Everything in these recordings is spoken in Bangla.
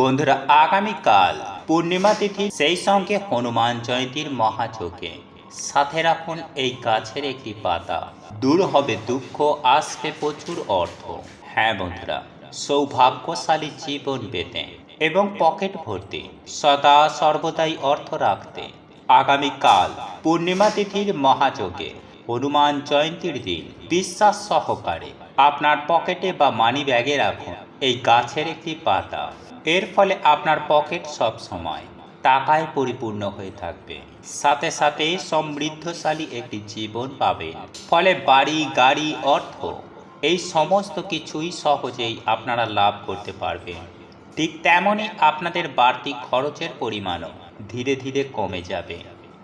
বন্ধুরা, আগামীকাল পূর্ণিমা তিথি, সেই সঙ্গে হনুমান জয়ন্তীর মহাযোগে সাথে রাখুন এই গাছের একটি পাতা। দূর হবে দুঃখ, আসবে প্রচুর অর্থ। হ্যাঁ বন্ধুরা, সৌভাগ্যশালী জীবন পেতে এবং পকেট ভর্তি। সদা সর্বদাই অর্থ রাখতে। আগামীকাল পূর্ণিমা তিথির মহাযোগে হনুমান জয়ন্তীর দিন বিশ্বাস সহকারে আপনার পকেটে বা মানি ব্যাগে রাখুন এই গাছের একটি পাতা। এর ফলে আপনার পকেট সব সময় টাকায় পরিপূর্ণ হয়ে থাকবে। সাথে সাথে সমৃদ্ধশালী একটি জীবন পাবেন। ফলে বাড়ি, গাড়ি, অর্থ এই সমস্ত কিছুই সহজেই আপনারা লাভ করতে পারবেন। ঠিক তেমনই আপনাদের বাড়তি খরচের পরিমাণও ধীরে ধীরে কমে যাবে।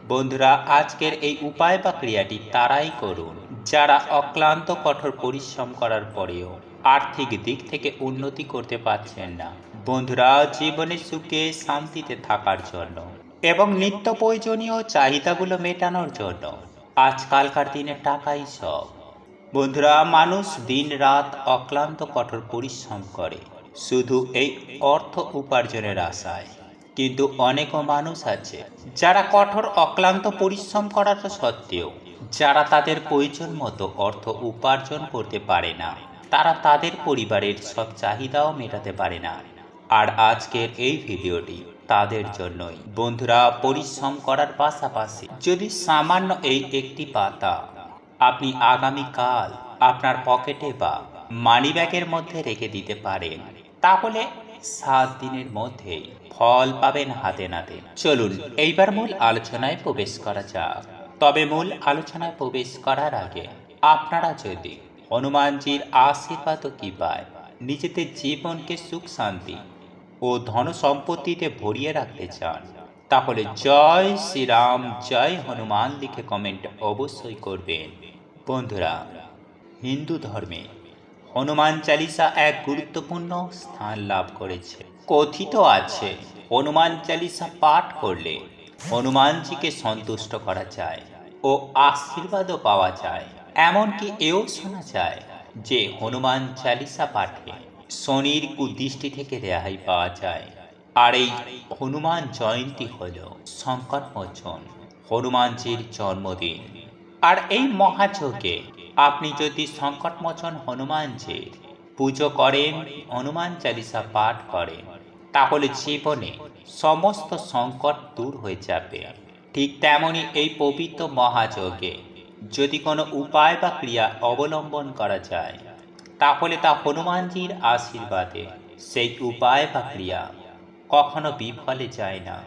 বন্ধুরা, আজকের এই উপায় বা ক্রিয়াটি তারাই করুন, যারা অক্লান্ত কঠোর পরিশ্রম করার পরেও আর্থিক দিক থেকে উন্নতি করতে পারছেন না। বন্ধুরা জীবনে সুখে শান্তিতে থাকার জন্য এবং নিত্য প্রয়োজনীয় চাহিদাগুলো মেটানোর জন্য আজকালকার দিনে টাকাই সব। বন্ধুরা, মানুষ দিন রাত অক্লান্ত কঠোর পরিশ্রম করে, শুধু এই অর্থ উপার্জনের আশায়। কিন্তু অনেকও মানুষ আছে, যারা কঠোর, অক্লান্ত পরিশ্রম করার সত্ত্বেও যারা তাদের প্রয়োজন মতো অর্থ উপার্জন করতে পারে না, তারা তাদের পরিবারের সব চাহিদাও মেটাতে পারে না। আর আজকের এই ভিডিওটি তাদের জন্যই। বন্ধুরা, পরিশ্রম করার পাশাপাশি যদি সামান্য এই একটি পাতা আপনি আগামীকাল আপনার পকেটে বা মানি ব্যাগের মধ্যে রেখে দিতে পারেন, তাহলে সাত দিনের মধ্যেই ফল পাবেন হাতে নাতে। চলুন, এইবার মূল আলোচনায় প্রবেশ করা যাক। তবে মূল আলোচনায় প্রবেশ করার আগে আপনারা যদি হনুমানজির আশীর্বাদ কি পায় নিজেদের জীবনকে সুখ শান্তি ও ধন সম্পত্তিতে ভরিয়ে রাখতে চান। তাহলে জয় শ্রীরাম, জয় হনুমান লিখে কমেন্ট অবশ্যই করবেন। বন্ধুরা, হিন্দু ধর্মে হনুমান চালিসা এক গুরুত্বপূর্ণ স্থান লাভ করেছে। কথিত আছে, হনুমান চালিসা পাঠ করলে হনুমানজিকে সন্তুষ্ট করা যায় ও আশীর্বাদও পাওয়া যায়। এমনকি এও শোনা যায় যে হনুমান চালিসা পাঠে শনির কুদৃষ্টি থেকে রেহাই পাওয়া যায়। আর এই হনুমান জয়ন্তী হল সংকটমোচন, হনুমানজির জন্মদিন। আর এই মহাযোগে আপনি যদি সংকটমোচন হনুমানজির পুজো করেন, হনুমান চালিসা পাঠ করেন, তাহলে জীবনে সমস্ত সংকট দূর হয়ে যাবে। ঠিক তেমনই এই পবিত্র মহাযোগে যদি কোনো উপায় বা ক্রিয়া অবলম্বন করা যায় তাহলে তা হনুমানজির আশীর্বাদে। সেই উপায় বা ক্রিয়া কখনো বিফলে যায় না।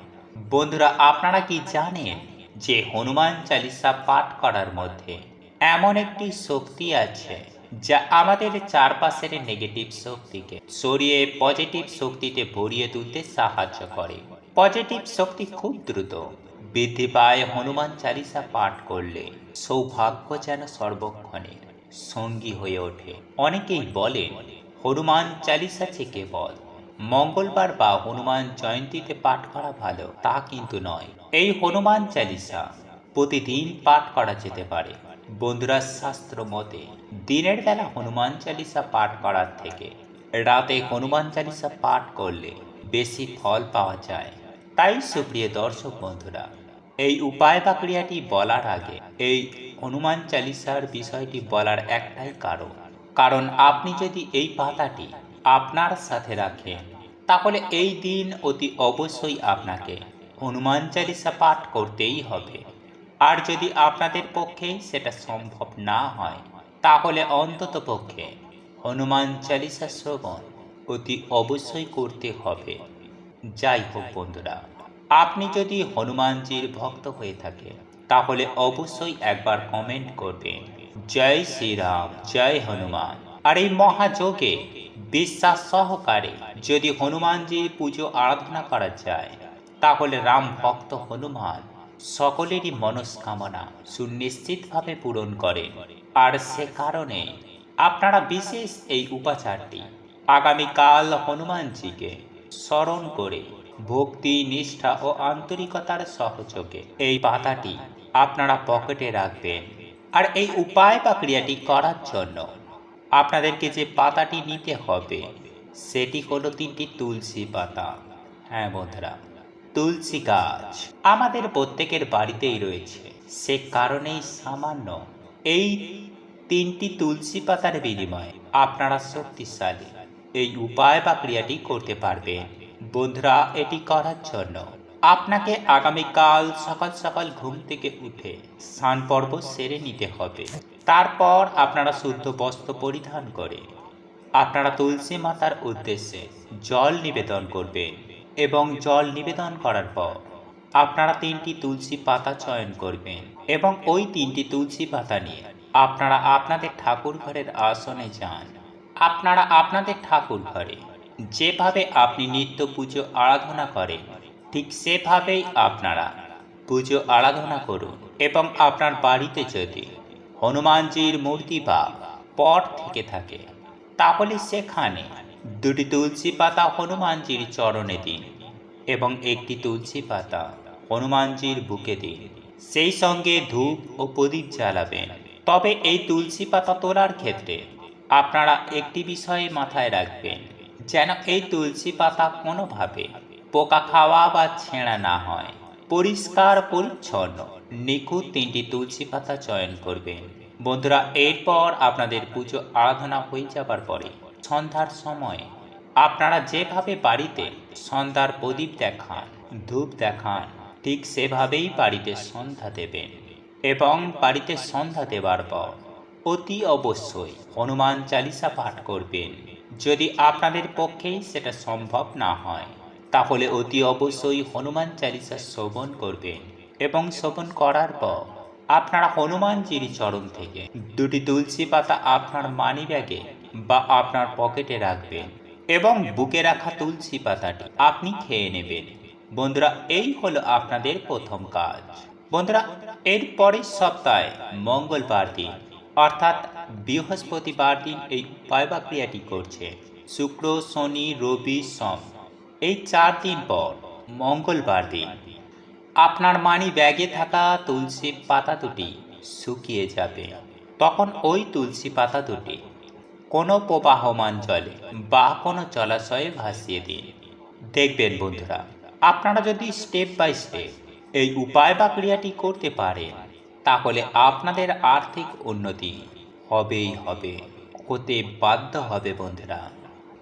বন্ধুরা, আপনারা কি জানেন যে হনুমান চালিসা পাঠ করার মধ্যে এমন একটি শক্তি আছে যা আমাদের চারপাশের নেগেটিভ শক্তিকে, সরিয়ে পজিটিভ শক্তিতে ভরিয়ে তুলতে সাহায্য করে? পজিটিভ শক্তি খুব দ্রুত বৃদ্ধি পায় হনুমান চালিসা পাঠ করলে। সৌভাগ্য যেন সর্বক্ষণের। সঙ্গী হয়ে ওঠে। অনেকেই বলেন, হনুমান চালিসা থেকে বল। মঙ্গলবার বা হনুমান জয়ন্তীতে পাঠ করা ভালো, তা কিন্তু নয়। এই হনুমান চালিসা প্রতিদিন পাঠ করা যেতে পারে। বন্ধুরা, শাস্ত্র মতে, দিনের বেলা হনুমান চালিসা পাঠ করার থেকে রাতে হনুমান চালিসা পাঠ করলে বেশি ফল পাওয়া যায়। তাই সুপ্রিয় দর্শক বন্ধুরা, এই উপায় বা ক্রিয়াটি বলার আগে এই হনুমান চালিসার বিষয়টি বলার একটাই কারণ। কারণ আপনি যদি এই পাতাটি আপনার সাথে রাখেন, তাহলে এই দিন অতি অবশ্যই আপনাকে হনুমান চালিসা পাঠ করতেই হবে। আর যদি আপনাদের পক্ষে সেটা সম্ভব না হয়, তাহলে অন্তত পক্ষে হনুমান চালিসা শ্রবণ অতি অবশ্যই করতে হবে। যাই হোক বন্ধুরা, আপনি যদি হনুমানজির ভক্ত হয়ে থাকেন তাহলে অবশ্যই একবার কমেন্ট করবেন। জয় শ্রীরাম, জয় হনুমান। আর এই মহাযোগে বিশ্বাস সহকারে যদি হনুমানজির পুজো আরাধনা করা যায়, তাহলে রাম ভক্ত হনুমান সকলেরই মনস্কামনা সুনিশ্চিতভাবে পূরণ করেন। আর সে কারণে আপনারা বিশেষ এই উপাচারটি আগামীকাল হনুমানজিকে স্মরণ করে ভক্তি, নিষ্ঠা ও আন্তরিকতার সহযোগে এই পাতাটি আপনারা পকেটে রাখবেন। আর এই উপায় বা ক্রিয়াটি করার জন্য আপনাদেরকে যে পাতাটি নিতে হবে, সেটি হলো তিনটি তুলসী পাতা। হ্যাঁ বন্ধুরা, তুলসী গাছ আমাদের প্রত্যেকের বাড়িতেই রয়েছে। সে কারণেই সামান্য এই তিনটি তুলসী পাতার বিনিময়ে আপনারা শক্তিশালী এই উপায় বা ক্রিয়াটি করতে পারবেন। বন্ধুরা, এটি করার জন্য আপনাকে আগামীকাল সকাল সকাল ঘুম থেকে উঠে স্নান পর্ব সেরে নিতে হবে। তারপর আপনারা শুদ্ধ বস্ত্র পরিধান করে আপনারা তুলসী মাতার উদ্দেশ্যে জল নিবেদন করবেন এবং জল নিবেদন করার পর আপনারা তিনটি তুলসী পাতা চয়ন করবেন এবং ওই তিনটি তুলসী পাতা নিয়ে আপনারা আপনাদের ঠাকুর ঘরের আসনে যান। আপনারা আপনাদের ঠাকুর ঘরে যেভাবে আপনি নিত্য পুজো আরাধনা করেন ঠিক সেভাবেই আপনারা পুজো আরাধনা করুন এবং আপনার বাড়িতে যদি হনুমানজির মূর্তি বা পট থেকে থাকে, তাহলে সেখানে দুটি তুলসী পাতা হনুমানজির চরণে দিন এবং একটি তুলসী পাতা হনুমানজির বুকে দিন। সেই সঙ্গে ধূপ ও প্রদীপ জ্বালাবেন। তবে এই তুলসী পাতা তোলার ক্ষেত্রে আপনারা একটি বিষয়ে মাথায় রাখবেন, যেন এই তুলসী পাতা কোনোভাবে পোকা খাওয়া বা ছেঁড়া না হয়। পরিষ্কার, পরিচ্ছন্ন। নিখুঁত তিনটি তুলসী পাতা চয়ন করবেন। বন্ধুরা, এরপর আপনাদের পুজো আরাধনা হয়ে যাবার পরে, সন্ধ্যার সময় আপনারা যেভাবে বাড়িতে সন্ধ্যার প্রদীপ দেখান, ধূপ দেখান, ঠিক সেভাবেই বাড়িতে সন্ধ্যা দেবেন এবং বাড়িতে সন্ধ্যা দেবার পর অতি অবশ্যই হনুমান চালিসা পাঠ করবেন। যদি আপনাদের পক্ষেই সেটা সম্ভব না হয় তাহলে অতি অবশ্যই হনুমান চালিসা শ্রবণ করবেন এবং শ্রবণ করার পর আপনারা হনুমানজির চরণ থেকে দুটি তুলসী পাতা আপনার মানি ব্যাগে বা আপনার পকেটে রাখবেন এবং বুকে রাখা তুলসী পাতাটি আপনি খেয়ে নেবেন। বন্ধুরা, এই হলো আপনাদের প্রথম কাজ। বন্ধুরা, এর পরের সপ্তাহে মঙ্গলবার দিন, অর্থাৎ বৃহস্পতিবার দিন এই উপায় বা ক্রিয়াটি করছে। শুক্র, শনি, রবি, সোম। এই চার দিন পর, মঙ্গলবার দিন, আপনার মানি ব্যাগে থাকা তুলসী পাতা দুটি শুকিয়ে যাবে। তখন ওই তুলসী পাতা দুটি কোনো প্রবাহমান জলে বা কোনো জলাশয়ে ভাসিয়ে দিন। দেখবেন বন্ধুরা, আপনারা যদি স্টেপ বাই স্টেপ এই উপায় বা ক্রিয়াটি করতে পারেন, তাহলে আপনাদের আর্থিক উন্নতি হবেই হবে, হতে বাধ্য হবে বন্ধুরা।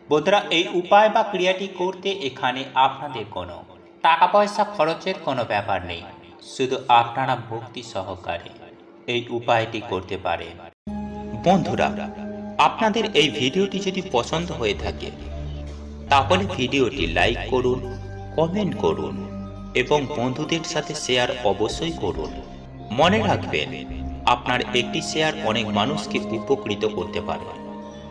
বন্ধুরা এই উপায় বা ক্রিয়াটি করতে এখানে আপনাদের কোনো টাকা পয়সা খরচের কোনো ব্যাপার নেই, শুধু আপনারা ভক্তি সহকারে এই উপায়টি করতে পারেন। বন্ধুরা, আপনাদের এই ভিডিওটি যদি পছন্দ হয়ে থাকে, তাহলে ভিডিওটি লাইক করুন, কমেন্ট করুন এবং বন্ধুদের সাথে শেয়ার অবশ্যই করুন। মনে রাখবেন, আপনার একটি শেয়ার অনেক মানুষকে উপকৃত করতে পারে।